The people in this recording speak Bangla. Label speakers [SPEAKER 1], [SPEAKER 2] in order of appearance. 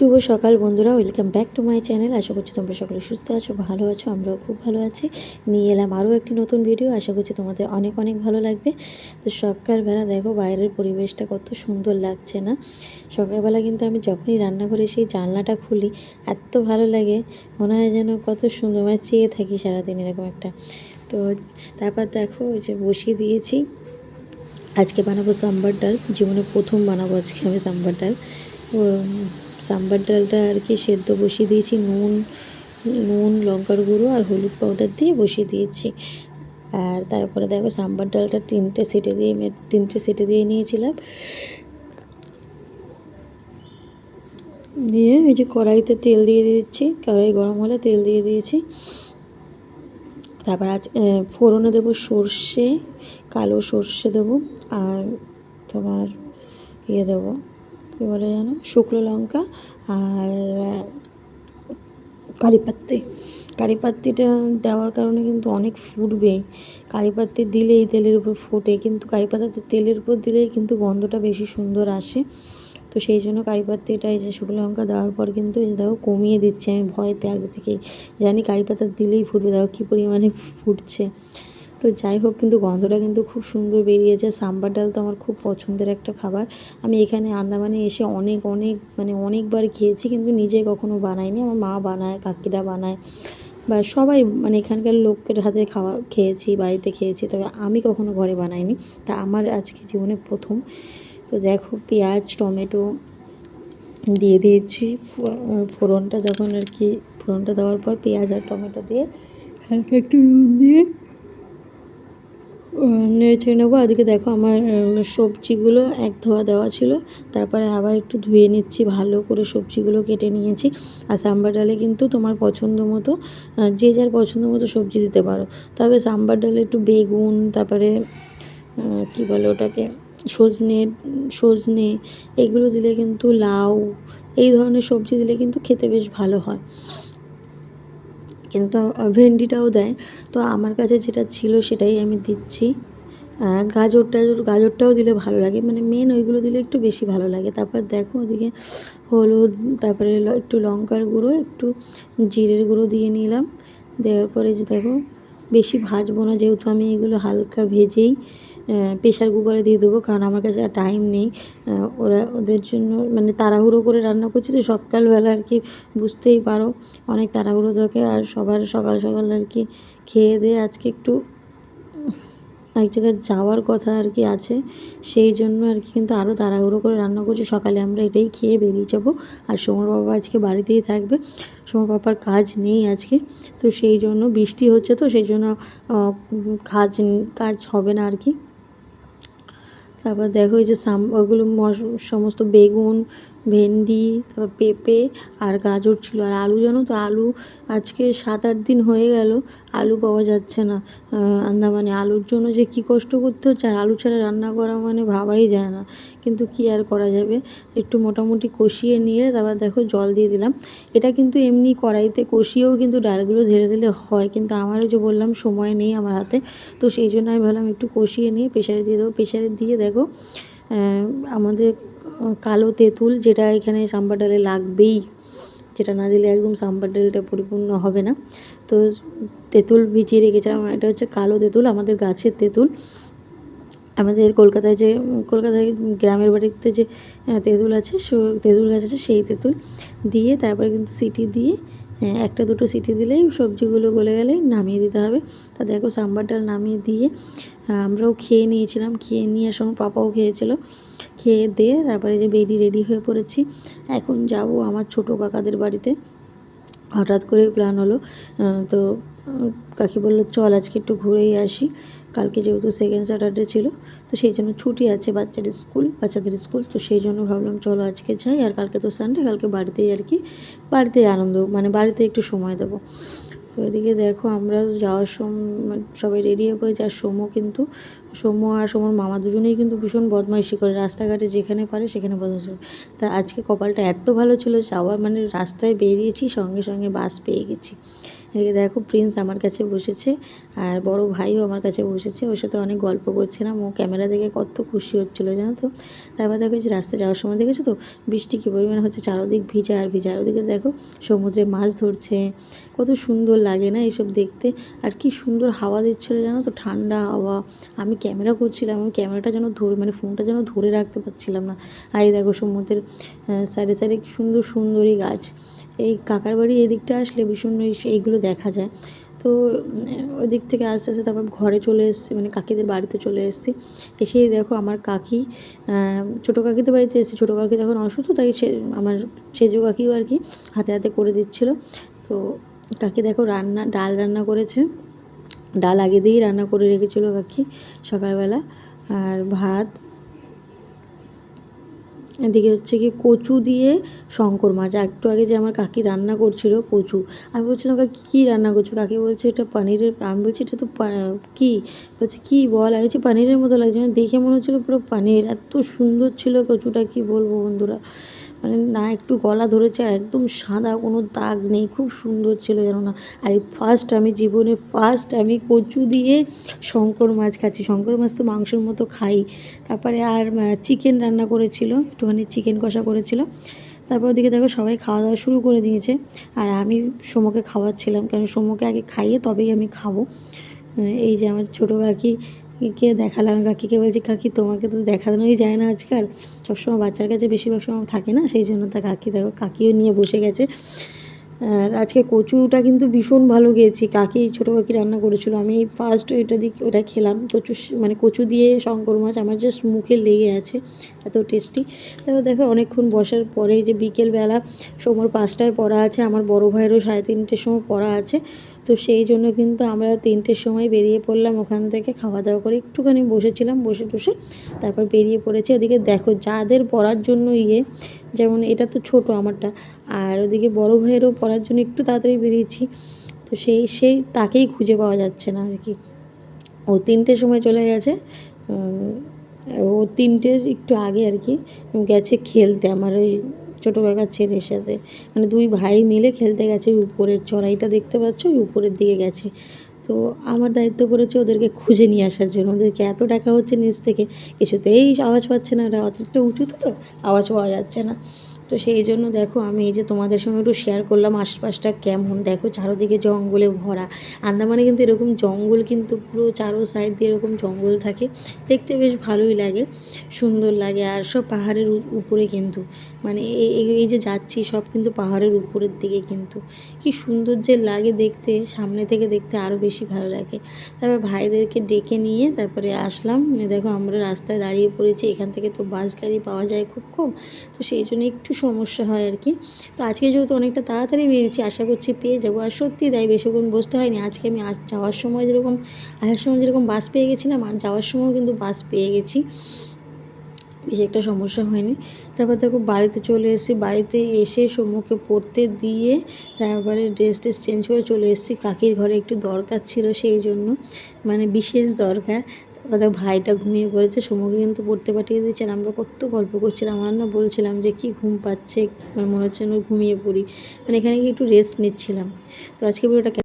[SPEAKER 1] শুভ সকাল বন্ধুরা, welcome back to my channel. আশা করছি তোমরা সকলে সুস্থ আছো, ভালো আছো, আমরাও খুব ভালো আছি। নিয়ে এলাম আরও একটি নতুন ভিডিও আশা করছি তোমাদের অনেক অনেক ভালো লাগবে। তো সকালবেলা দেখো বাইরের পরিবেশটা কত সুন্দর লাগছে না। সকালবেলা কিন্তু আমি যখনই রান্না করে সেই জানলাটা খুলি, এত ভালো লাগে। মনে হয় যেন কত সুন্দর মানে চেয়ে থাকি সারাদিন এরকম একটা। তো তারপর দেখো ওই যে বসিয়ে দিয়েছি। আজকে বানাবো সাম্বার ডাল, জীবনে প্রথম বানাবো আজকে আমি সাম্বার ডাল। সাম্বার ডালটা আর কি সেদ্ধ বসিয়ে দিয়েছি, নুন নুন, লঙ্কার গুঁড়ো আর হলুদ পাউডার দিয়ে বসিয়ে দিয়েছি। আর তারপরে দেখো সাম্বার ডালটা তিনটে সিটে দিয়ে তিনটে সিটে দিয়ে নিয়েছিলাম। দিয়ে এই যে কড়াইতে তেল দিয়ে দিচ্ছি কড়াই গরম হলে তেল দিয়ে দিয়েছি। তারপর আজ ফোড়নে দেবো সর্ষে, কালো সর্ষে দেবো আর তোমার ইয়ে দেবো কী বলে জানো শুকনো লঙ্কা আর কারিপাত্তি। কারিপাত্তিটা দেওয়ার কারণে কিন্তু অনেক ফুটবে। কারিপাত্তি দিলেই তেলের উপর ফোটে, কিন্তু কারিপাতাতে তেলের উপর দিলেই কিন্তু গন্ধটা বেশি সুন্দর আসে। তো সেই জন্য কারিপাত্তিটা এই যে শুকনো লঙ্কা দেওয়ার পর কিন্তু এই দেখো কমিয়ে দিচ্ছে। আমি ভয়তে আগে থেকেই জানি কারিপাতা দিলেই ফুটবে। দেখো কী পরিমাণে ফুটছে। তো যাই হোক, কিন্তু গন্ধটা কিন্তু খুব সুন্দর বেরিয়েছে। সাম্বার ডাল তো আমার খুব পছন্দের একটা খাবার। আমি এখানে আন্দামানে এসে অনেক অনেক মানে অনেকবার খেয়েছি, কিন্তু নিজে কখনো বানাইনি। আমার মা বানায়, কাকিরা বানায়, বা সবাই মানে এখানকার লোকের হাতে খাওয়া, খেয়েছি, বাড়িতে খেয়েছি, তবে আমি কখনো ঘরে বানাইনি। তা আমার আজকে জীবনে প্রথম। তো দেখো, পেঁয়াজ, টমেটো দিয়ে দিয়েছি। ফোড়নটা যখন আর কি, ফোড়নটা দেওয়ার পর পেঁয়াজ আর টমেটো দিয়ে হালকা একটু নুন দিয়ে নেড়ে ছেড়ে নেব। ওদিকে দেখো আমার সবজিগুলো এক ধোয়া দেওয়া ছিল। তারপরে আবার একটু ধুয়ে নিচ্ছি, ভালো করে সবজিগুলো কেটে নিয়েছি। আর সাম্বার ডালে কিন্তু তোমার পছন্দ মতো যে যার পছন্দ মতো সবজি দিতে পারো। তবে সাম্বার ডালে একটু বেগুন, তারপরে কী বলে ওটাকে, সজনে সজনে, এগুলো দিলে কিন্তু লাউ, এই ধরনের সবজি দিলে কিন্তু খেতে বেশ ভালো হয়। কিন্তু ভেন্ডিটাও দেয়। তো আমার কাছে যেটা ছিল সেটাই আমি দিচ্ছি। গাজর টাজর গাজরটাও দিলে ভালো লাগে। মানে মেন ওইগুলো দিলে একটু বেশি ভালো লাগে। তারপর দেখো ওদিকে হলুদ, তারপরে একটু লঙ্কার গুঁড়ো, একটু জিরের গুঁড়ো দিয়ে নিলাম। দেওয়ার পরে যে দেখো, বেশি ভাজবো না যেহেতু আমি এগুলো হালকা ভেজেই। প্রেশার কুকারে দিয়ে দেবো, কারণ আমার কাছে আর টাইম নেই। ওরা ওদের জন্য মানে তাড়াহুড়ো করে রান্না করছি তো সকালবেলা আর কি, বুঝতেই পারো। অনেক তাড়াহুড়ো থাকে আর সবার সকাল সকাল আর কি খেয়ে দিয়ে আজকে একটু এক জায়গায় যাওয়ার কথা আর কি আছে। সেই জন্য আর কি কিন্তু আরও তাড়াহুড়ো করে রান্না করছি। সকালে আমরা এটাই খেয়ে বেরিয়ে যাব। আর সোমর বাবা আজকে বাড়িতেই থাকবে। সোমর বাবার কাজ নেই আজকে, তো সেই জন্য বৃষ্টি হচ্ছে তো সেই জন্য কাজ কাজ হবে না আর কি। তারপর দেখো এই যে সাম ওগুলো সমস্ত বেগুন ভেন্ডি, তারপর পেঁপে আর গাজর ছিল। আর আলু, জানো তো আলু আজকে সাত আট দিন হয়ে গেল, আলু পাওয়া যাচ্ছে না। আন্দামানে আলুর জন্য যে কি কষ্ট করতে হচ্ছে, আর আলু ছাড়া রান্না করা মানে ভাবাই যায় না। কিন্তু কি আর করা যাবে? একটু মোটামুটি কষিয়ে নিয়ে তারপর দেখো জল দিয়ে দিলাম। এটা কিন্তু এমনি কড়াইতে কষিয়েও কিন্তু ডালগুলো ঢেলে দিলে হয়, কিন্তু আমারও যে বললাম সময় নেই আমার হাতে। তো সেই জন্য আমি ভাবলাম একটু কষিয়ে নিয়ে প্রেশারে দিয়ে দেবো। প্রেশারে দিয়ে দেখো আমাদের কালো তেঁতুল যেটা এখানে সাম্বার ডালে লাগবেই, যেটা না দিলে একদম সাম্বার ডালটা পরিপূর্ণ হবে না। তো তেঁতুল ভিজিয়ে রেখেছিলাম, এটা হচ্ছে কালো তেঁতুল, আমাদের গাছের তেঁতুল। আমাদের কলকাতায় যে, কলকাতায় গ্রামের বাড়িতে যে তেঁতুল আছে, সো, তেঁতুল গাছ আছে, সেই তেঁতুল দিয়ে তারপরে কিন্তু সিটি দিয়ে একটা দুটো সিটি দিলেই সবজিগুলো গলে গেলেই নামিয়ে দিতে হবে। তা দেখো সাম্বার ডাল নামিয়ে দিয়ে আমরাও খেয়ে নিয়েছিলাম, খেয়ে নিয়ে সঙ্গে পাপাও খেয়েছিল। খেয়ে দিয়ে তারপরে যে বেরি রেডি হয়ে পড়েছি। এখন যাব আমার ছোটো কাকাদের বাড়িতে। হঠাৎ করে প্ল্যান হলো তো কাকি বলল, চল আজকে একটু ঘুরেই আসি। কালকে যেহেতু সেকেন্ড স্যাটারডে ছিল, তো সেই জন্য ছুটি আছে বাচ্চাদের স্কুল বাচ্চাদের স্কুল, তো সেই জন্য ভাবলাম, চলো আজকে যাই, আর কালকে তো সানডে কালকে বাড়িতেই আর কি, বাড়িতেই আনন্দ মানে বাড়িতে একটু সময় দেবো। এদিকে দেখো আমরা যাওয়ার সময় সবাই রেডি হয়ে পড়েছি আর সোমো কিন্তু সোমো আর সোমোর মামা দুজনেই কিন্তু ভীষণ বদমাইশি করে রাস্তাঘাটে যেখানে পারে সেখানে বদমাইশি তা আজকে কপালটা এত ভালো ছিল, যাওয়ার মানে রাস্তায় বেরিয়েছি, সঙ্গে সঙ্গে বাস পেয়ে গেছি। দেখো প্রিন্স আমার কাছে বসেছে আর বড় ভাইও আমার কাছে বসেছে, ওর সাথে অনেক গল্প করছিলাম। ও ক্যামেরা দেখে কত খুশি হচ্ছিল, জানো তো? তারপর দেখো যে রাস্তায় যাওয়ার সময় দেখেছ তো? বৃষ্টি কী পরিমাণে হচ্ছে, চারোদিক ভিজা আর ভিজা। ওদিকে দেখো সমুদ্রে মাছ ধরছে, কত সুন্দর লাগে না এইসব দেখতে? আর কি সুন্দর হাওয়া দিচ্ছিল, জানো তো? ঠান্ডা হাওয়া। আমি ক্যামেরা করছিলাম, আমি ক্যামেরাটা যেন ধরে মানে ফোনটা যেন ধরে রাখতে পারছিলাম না। আর দেখো সমুদ্রের সাইডে সাইডে সুন্দর সুন্দরী গাছ। এই কাকার বাড়ি এদিকটা আসলে ভীষণ এই এইগুলো দেখা যায়। তো ওই দিক থেকে আস্তে আস্তে তারপর ঘরে চলে এসেছি মানে কাকিদের বাড়িতে চলে এসেছি। এসেই দেখো আমার কাকি ছোটো কাকিদের বাড়িতে এসেছি। ছোটো কাকি তখন অসুস্থ, তাই সে, আমার সেজো কাকিও আর কি হাতে হাতে করে দিচ্ছিল। তো কাকি দেখো রান্না, ডাল রান্না করেছে। ডাল আগে দিয়েই রান্না করে রেখেছিলো কাকি সকালবেলা। আর ভাত এদিকে হচ্ছে কি কচু দিয়ে শঙ্কর মাছ। একটু আগে যে আমার কাকি রান্না করছিল কচু, আমি বলছিলাম, কাকি, কী রান্না করছ? কাকি বলছে, এটা পানিরের আমি বলছি, এটা তো কী? বলছে, কী বল? আমি বলছি, পানিরের মতো লাগছে। মানে দেখে মনে হচ্ছিল পুরো পানির। এত সুন্দর ছিল কচুটা, কী বলব বন্ধুরা। মানে না, একটু গলা ধরেছে, আর একদম সাদা, কোনো দাগ নেই, খুব সুন্দর ছিল যেন না। আর এই ফার্স্ট আমি জীবনে ফার্স্ট আমি কচু দিয়ে শঙ্কর মাছ খাচ্ছি। শঙ্কর মাছ তো মাংসের মতো খাই। তারপরে আর চিকেন রান্না করেছিল, একটুখানি চিকেন কষা করেছিল। তারপর ওদিকে দেখো সবাই খাওয়া দাওয়া শুরু করে দিয়েছে। আর আমি সোমকে খাওয়াচ্ছিলাম, কারণ সোমকে আগে খাইয়ে তবেই আমি খাব। এই যে আমার ছোটো কাকি কে দেখালাম, কাকিকে বলছি, কাকি, তোমাকে তো দেখানোই যায় না আজকাল। সবসময় বাচ্চার কাছে বেশিরভাগ সময় থাকে না, সেই জন্য তা কাকি, দেখো, কাকিও নিয়ে বসে গেছে। আর আজকে কচুটা কিন্তু ভীষণ ভালো গিয়েছি কাকি, ছোটো কাকি রান্না করেছিল। আমি ফার্স্ট ওইটা দিক ওটা খেলাম। কচু মানে কচু দিয়ে শঙ্কর মাছ, আমার জাস্ট মুখে লেগে আছে, এত টেস্টি তারপর দেখো, অনেকক্ষণ বসার পরে যে বিকেলবেলা সময় পাঁচটায় পড়া আছে, আমার বড়ো ভাইয়েরও সাড়ে তিনটের সময় পড়া আছে। তো সেই জন্য কিন্তু আমরা তিনটের সময় বেরিয়ে পড়লাম ওখান থেকে খাওয়া দাওয়া করে একটুখানি বসেছিলাম, বসে টসে তারপর বেরিয়ে পড়েছি। ওদিকে দেখো যাদের পড়ার জন্য ইয়ে যেমন এটা তো ছোট আমারটা, আর ওদিকে বড় ভাইয়েরও পড়ার জন্য একটু তাড়াতাড়ি বেরিয়েছি। তো সেই সেই তাকেই খুঁজে পাওয়া যাচ্ছে না আর কি। ও তিনটের সময় চলে গেছে ও তিনটের একটু আগে আর কি গেছে খেলতে। আমার ওই ছোটো কাকার ছেলের সাথে। মানে দুই ভাই মিলে খেলতে গেছে উপরের চড়াইটা দেখতে পাচ্ছ উপরের দিকে গেছে। তো আমার দায়িত্ব পড়েছে ওদেরকে খুঁজে নিয়ে আসার জন্য। ওদেরকে এত টাকা হচ্ছে নিচ থেকে, কিছুতেই আওয়াজ পাচ্ছে না। ওরা অতটা উঁচুতে তো আওয়াজ পাওয়া যাচ্ছে না। তো সেই জন্য দেখো আমি এই যে তোমাদের সঙ্গে একটু শেয়ার করলাম আশপাশটা কেমন? দেখো চারোদিকে জঙ্গলে ভরা। আন্দামানে কিন্তু এরকম জঙ্গল কিন্তু পুরো চারো সাইড দিয়ে এরকম জঙ্গল থাকে। দেখতে বেশ ভালোই লাগে, সুন্দর লাগে আর সব পাহাড়ের উপরে কিন্তু। মানে এই যে যাচ্ছি সব কিন্তু পাহাড়ের উপরের দিকে কিন্তু। কি সুন্দর যে লাগে দেখতে, সামনে থেকে দেখতে আরও বেশি ভালো লাগে। তারপর ভাইদেরকে ডেকে নিয়ে তারপরে আসলাম। দেখো আমরা রাস্তায় দাঁড়িয়ে পড়েছি। এখান থেকে তো বাস গাড়ি পাওয়া যায় খুব কম। তো সেই জন্য একটু সমস্যা হয় আর কি। তো আজকে যেহেতু অনেকটা তাড়াতাড়ি বেরিয়েছি, আশা করছি পেয়ে যাব। আর সত্যি তাই বেশিক্ষণ বসতে হয়নি। আজকে আমি যাওয়ার সময় যেরকম, আসার সময় যেরকম বাস পেয়ে গেছিলাম, আর যাওয়ার সময়ও কিন্তু বাস পেয়ে গেছি। বেশি একটা সমস্যা হয়নি। তারপর দেখো বাড়িতে চলে এসেছি। বাড়িতে এসে সম্মুখে পড়তে দিয়ে তারপরে ড্রেস ট্রেস চেঞ্জ করে চলে এসেছি। কাকির ঘরে একটু দরকার ছিল সেই জন্য মানে বিশেষ দরকার। তারপর ভাইটা ঘুমিয়ে পড়েছে, সুমুকে কিন্তু পড়তে পাঠিয়ে দিয়েছে আর আমরা কত গল্প করছিলাম আমার না বলছিলাম যে কি ঘুম পাচ্ছে মানে মনে হচ্ছে ঘুমিয়ে পড়ি। মানে এখানে একটু রেস্ট নিচ্ছিলাম। তো আজকে ভিডিওটা